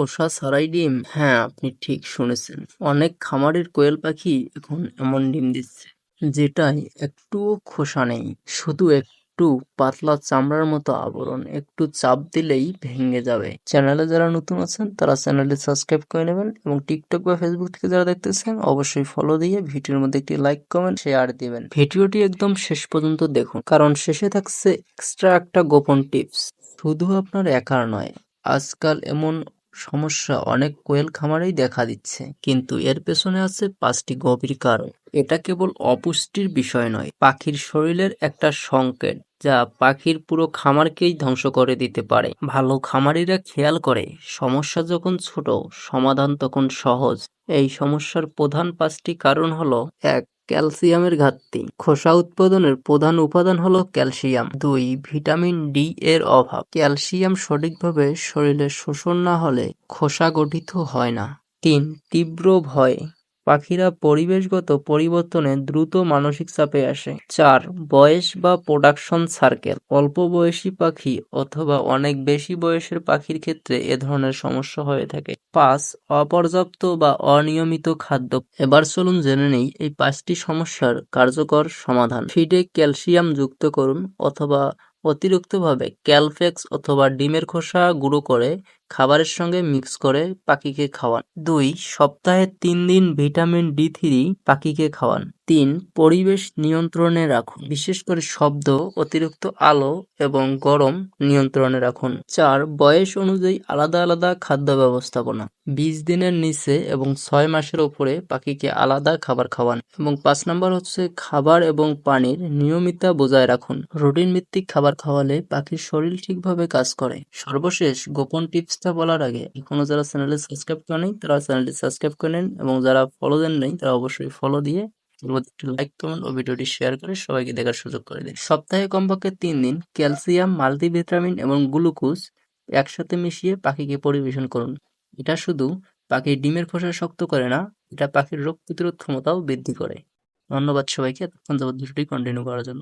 খোসা ছাড়াই ডিম? হ্যাঁ আপনি ঠিক শুনেছেন। অনেক খামারের কোয়েল পাখি এখন এমন ডিম দিচ্ছে যেটাই একটুও খোসা নেই। শুধু একটু পাতলা চামড়ার মতো আবরণ, একটু চাপ দিলেই ভেঙে যাবে। চ্যানেলে যারা নতুন আছেন, তারা চ্যানেলটি সাবস্ক্রাইব করে নেবেন এবং টিকটক বা ফেসবুক থেকে যারা দেখতেছেন, অবশ্যই ফলো দিয়ে ভিডিওর মধ্যে একটি লাইক কমেন্ট শেয়ার দিবেন। ভিডিওটি একদম শেষ পর্যন্ত দেখুন, কারণ শেষে থাকছে এক্সট্রা একটা গোপন টিপস শুধু আপনার একার নয়, আজকাল এমন সমস্যা অনেক কোয়েল খামারেই দেখা দিচ্ছে কিন্তু এর পেছনে আছে পাঁচটি গভীর কারণ। এটা কেবল অপুষ্টির বিষয় নয়, পাখির শরীরের একটা সংকেত যা পাখির পুরো খামারকেই ধ্বংস করে দিতে পারে। ভালো খামারিরা খেয়াল করে, সমস্যা যখন ছোট, সমাধান তখন সহজ। এই সমস্যার প্রধান পাঁচটি কারণ হলো, এক, ক্যালসিয়ামের ঘাটতি। খোসা উৎপাদনের প্রধান উপাদান হলো ক্যালসিয়াম। দুই, ভিটামিন ডি এর অভাব। ক্যালসিয়াম সঠিকভাবে শরীরে শোষণ না হলে খোসা গঠিত হয় না। তিন, তীব্র ভয়। পাখিরা পরিবেশগত পরিবর্তনে দ্রুত মানসিক চাপে আসে। চার, বয়স বা প্রোডাকশন সার্কেল অল্প বয়সী পাখি অথবা অনেক বেশি বয়সের পাখির ক্ষেত্রে এ ধরনের সমস্যা হয়ে থাকে। পাঁচ, অপর্যাপ্ত বা অনিয়মিত খাদ্য। এবার চলুন জেনে নেই এই পাঁচটি সমস্যার কার্যকর সমাধান। ফিডে ক্যালসিয়াম যুক্ত করুন অথবা অতিরিক্তভাবে ক্যালফেক্স অথবা ডিমের খোসা গুঁড়ো করে খাবারের সঙ্গে মিক্স করে পাখিকে খাওয়ান। দুই, সপ্তাহে তিন দিন ভিটামিন ডি থ্রি পাখিকে খাওয়ান। তিন, পরিবেশ নিয়ন্ত্রণে রাখুন। বিশেষ করে শব্দ, অতিরিক্ত আলো এবং গরম নিয়ন্ত্রণে রাখুন। চার, বয়স অনুযায়ী আলাদা আলাদা খাদ্য ব্যবস্থাপনা। বিশ দিনের নিচে এবং ছয় মাসের ওপরে পাখিকে আলাদা খাবার খাওয়ান। এবং পাঁচ নম্বর হচ্ছে খাবার এবং পানির নিয়মিতা বজায় রাখুন। রুটিন ভিত্তিক খাবার খাওয়ালে পাখির শরীর ঠিকভাবে কাজ করে। সর্বশেষ গোপন টিপসটা বলার আগে এখনও যারা চ্যানেলে সাবস্ক্রাইব করে নেই, তারা চ্যানেলটি সাবস্ক্রাইব করে নেন এবং যারা ফলো দেন নেই, তারা অবশ্যই ফলো দিয়ে একটি লাইক কমেন্ট ও ভিডিওটি শেয়ার করে সবাইকে দেখার সুযোগ করে দিন। সপ্তাহে কমপক্ষে তিন দিন ক্যালসিয়াম, মাল্টিভিটামিন এবং গ্লুকোজ একসাথে মিশিয়ে পাখিকে পরিবেশন করুন। এটা শুধু পাখির ডিমের খোসা শক্ত করে না, এটা পাখির রোগ প্রতিরোধ ক্ষমতাও বৃদ্ধি করে। ধন্যবাদ সবাইকে, এতক্ষণ যাবত ভিডিওটি কন্টিনিউ করার জন্য।